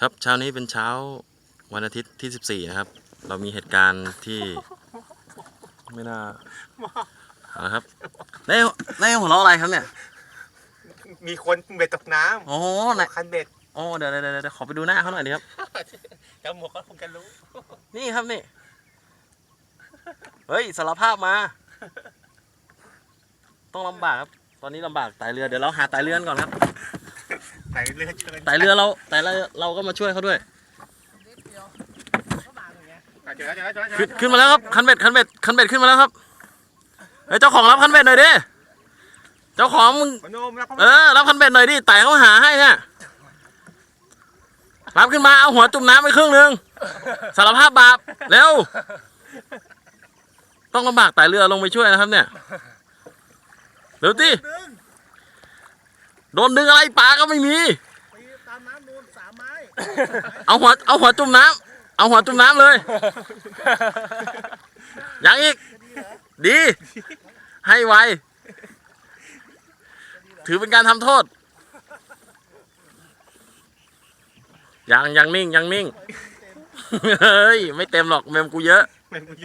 ครับเช้านี้เป็นเช้าวันอาทิตย์ที่ 14 นะครับ เรามีเหตุการณ์ที่ ไม่น่าเอาละครับได้ได้หัวเราะอะไรครับเนี่ยมีคนเบ็ดตกน้โอ้โหไหนำคันเบ็ดโอ้เดี๋ยวเดี๋ยวเดี๋ยวเดี๋ยวขอไปดูหน้าเขาหน่อยดิครับแล้วหมวกก็คงจะรู้ นี่ครับนี่ เฮ้ยสารภาพมา ต้องลำบากครับ ตอนนี้ลำบากไต่เรือเดี๋ยวเราหาไต่เรือก่อนครับ ใส่เรือเชิญไต่เรือเราไต่เรือเราก็มาช่วยเขาด้วยอะเจอแล้วเจอแล้วเจอแล้วขึ้นขึ้นมาแล้วครับคันเบ็ดคันเบ็ดคันเบ็ดขึ้นมาแล้วครับเฮ้ยเจ้าของรับคันเบ็ดหน่อยดิเจ้าของมึงพนมรับพนมเออรับคันเบ็ดหน่อยดิไต่เขาหาให้เนี่ยรับขึ้นมาเอาหัวจุ่มน้ำไปครึ่งหนึงสารภาพบาปเร็วต้องลำบากไต่เรือลงไปช่วยนะครับเนี่ยเร็วดิ โดนดึงอะไรปลาก็ไม่มี ตีตามน้ำนูนสามไม้ เอาหัวเอาหัวจุ่มน้ำเอาหัวจุ่มน้ำเลยยังอีก ดี ให้ไว ถือเป็นการทำโทษ ยังยังนิ่งยังนิ่ง เฮ้ย ไม่เต็มหรอกเมมกูเยอะมันเยอะ